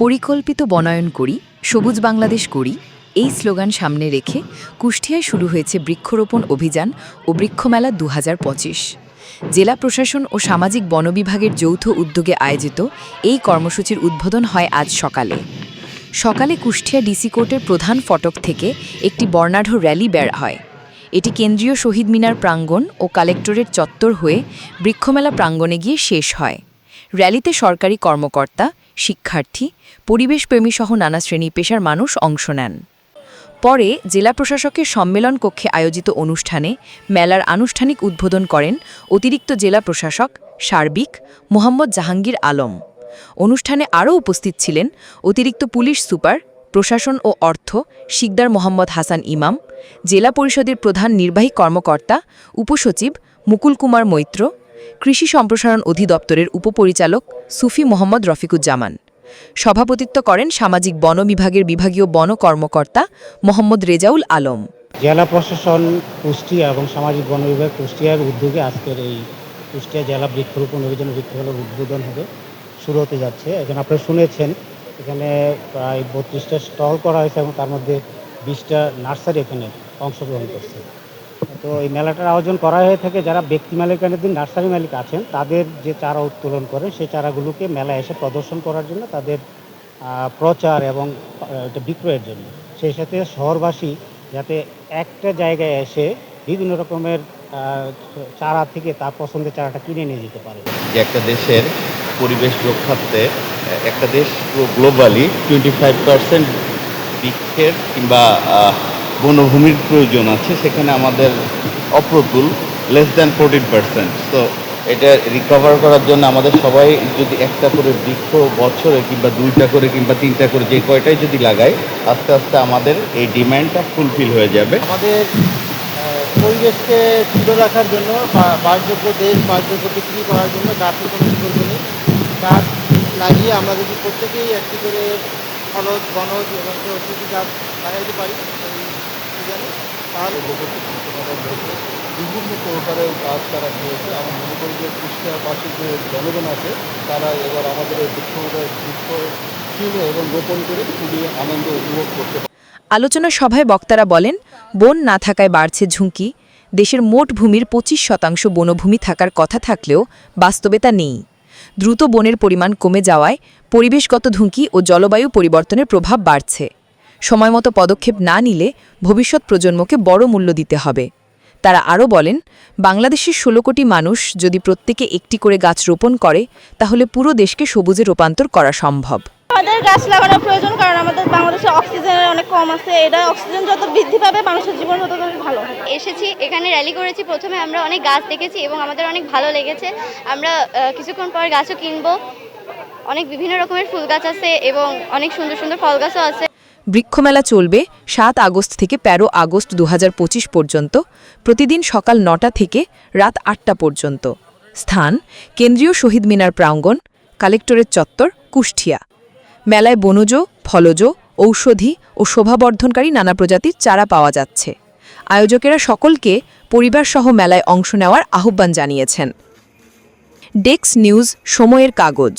পরিকল্পিত বনায়ন করি, সবুজ বাংলাদেশ করি, এই স্লোগান সামনে রেখে কুষ্টিয়ায় শুরু হয়েছে বৃক্ষরোপণ অভিযান ও বৃক্ষমেলা দু হাজার পঁচিশ। জেলা প্রশাসন ও সামাজিক বন বিভাগের যৌথ উদ্যোগে আয়োজিত এই কর্মসূচির উদ্বোধন হয় আজ সকালে। সকালে কুষ্টিয়া ডিসি কোর্টের প্রধান ফটক থেকে একটি বর্ণাঢ্য র্যালি বের হয়। এটি কেন্দ্রীয় শহীদ মিনার প্রাঙ্গণ ও কালেক্টরেট চত্বর হয়ে বৃক্ষমেলা প্রাঙ্গণে গিয়ে শেষ হয়। র্যালিতে সরকারি কর্মকর্তা শিক্ষার্থী, পরিবেশপ্রেমী সহ নানা শ্রেণি পেশার মানুষ অংশ নেন। পরে জেলা প্রশাসকের সম্মেলন কক্ষে আয়োজিত অনুষ্ঠানে মেলার আনুষ্ঠানিক উদ্বোধন করেন অতিরিক্ত জেলা প্রশাসক সার্বিক মোহাম্মদ জাহাঙ্গীর আলম। অনুষ্ঠানে আরও উপস্থিত ছিলেন অতিরিক্ত পুলিশ সুপার, প্রশাসন ও অর্থ শিকদার মোহাম্মদ হাসান ইমাম, জেলা পরিষদের প্রধান নির্বাহী কর্মকর্তা, উপসচিব মুকুল কুমার মৈত্র কৃষি সম্প্রসারণ অধিদপ্তরের উপপরিচালক সুফি মোহাম্মদ রফিকুজ্জামান। সভাপতিত্ব করেন সামাজিক বন বিভাগের বিভাগীয় বন কর্মকর্তা মোহাম্মদ রেজাউল আলম। জেলা প্রশাসন কুষ্টিয়া এবং সামাজিক বন বিভাগ কুষ্টিয়ার উদ্যোগে আজকের এই কুষ্টিয়া জেলা বৃক্ষরোপণ অভিযান বৃক্ষমেলার উদ্বোধন হবে, শুরু হতে যাচ্ছে। এখানে আপনারা শুনেছেন, এখানে প্রায় বত্রিশটা স্টল করা হয়েছে এবং তার মধ্যে বিশটা নার্সারি এখানে অংশগ্রহণ করছে। তো এই মেলাটার আয়োজন করা হয়ে থাকে যারা ব্যক্তি মালিকানের দিন নার্সারি মালিক আছেন, তাদের যে চারা উত্তোলন করেন সেই চারাগুলোকে মেলায় এসে প্রদর্শন করার জন্য তাদের প্রচার এবং এটা বিক্রয়ের জন্য। সেই সাথে শহরবাসী যাতে একটা জায়গায় এসে বিভিন্ন রকমের চারা থেকে তার পছন্দের চারাটা কিনে নিয়ে যেতে পারে। যে একটা দেশের পরিবেশ রক্ষার্থে, একটা দেশ গ্লোবালি টোয়েন্টি ফাইভ পার্সেন্ট বৃক্ষের কিংবা বনভূমির প্রয়োজন আছে, সেখানে আমাদের অপ্রতুল লেস দ্যান ফোরটিন পার্সেন্ট তো এটা রিকভার করার জন্য আমাদের সবাই যদি একটা করে বৃক্ষ বছরে কিংবা দুইটা করে কিংবা তিনটা করে যে কয়টাই যদি লাগাই আস্তে আস্তে আমাদের এই ডিমান্ডটা ফুলফিল হয়ে যাবে। আমাদের পরিবেশকে সুন্দর রাখার জন্য বাসযোগ্য দেশ, বাসযোগ্য পৃথিবী করার জন্য গাছের কোনো বিকল্প নেই গাছ লাগিয়ে আমরা যদি প্রত্যেকেই একটি করে ফলজ বনজ এবং ঔষধি গাছ লাগাইতে পারি সিজনে তাহলে বিভিন্ন প্রকারের কাজ তারা নিয়েছে আমি মনে করি যে কুষ্টিয়াবাসীর যে জনগণ আছে তারা এবার আমাদের এই বৃক্ষ বৃক্ষ কিনে এবং রোপণ করে খুবই আনন্দ উপভোগ করতে আলোচনা সভায় বক্তারা বলেন বন না থাকায় বাড়ছে ঝুঁকি। দেশের মোট ভূমির পঁচিশ শতাংশ বনভূমি থাকার কথা থাকলেও বাস্তবে তা নেই। দ্রুত বনের পরিমাণ কমে যাওয়ায় পরিবেশগত ঝুঁকি ও জলবায়ু পরিবর্তনের প্রভাব বাড়ছে। সময়মতো পদক্ষেপ না নিলে ভবিষ্যৎ প্রজন্মকে বড় মূল্য দিতে হবে। তারা আরও বলেন বাংলাদেশের ষোলো কোটি মানুষ যদি প্রত্যেকে একটি করে গাছ রোপণ করে তাহলে পুরো দেশকে সবুজে রূপান্তর করা সম্ভব। আমাদের গাছ লাগানো প্রয়োজন কারণ আমাদের বাংলাদেশে অক্সিজেনের অনেক কম আছে এটা অক্সিজেন যত বৃদ্ধি পাবে মানুষের জীবন তত ভালো এসেছি এখানে র্যালি করেছি প্রথমে আমরা অনেক গাছ দেখেছি এবং আমাদের অনেক ভালো লেগেছে। আমরা কিছুক্ষণ পর গাছও কিনবো। অনেক বিভিন্ন রকমের ফুল গাছ আছে এবং অনেক সুন্দর সুন্দর ফল গাছও আছে। বৃক্ষমেলা চলবে সাত আগস্ট থেকে ১৩ আগস্ট দু হাজার পঁচিশ পর্যন্ত, প্রতিদিন সকাল নটা থেকে রাত আটটা পর্যন্ত। স্থান, কেন্দ্রীয় শহীদ মিনার প্রাঙ্গণ কালেক্টরের চত্বর কুষ্টিয়া মেলায় বনজ, ফলজ, ঔষধি ও শোভাবর্ধনকারী নানা প্রজাতির চারা পাওয়া যাচ্ছে। আয়োজকেরা সকলকে পরিবারসহ মেলায় অংশ নেওয়ার আহ্বান জানিয়েছেন। ডেক্স নিউজ, সময়ের কাগজ।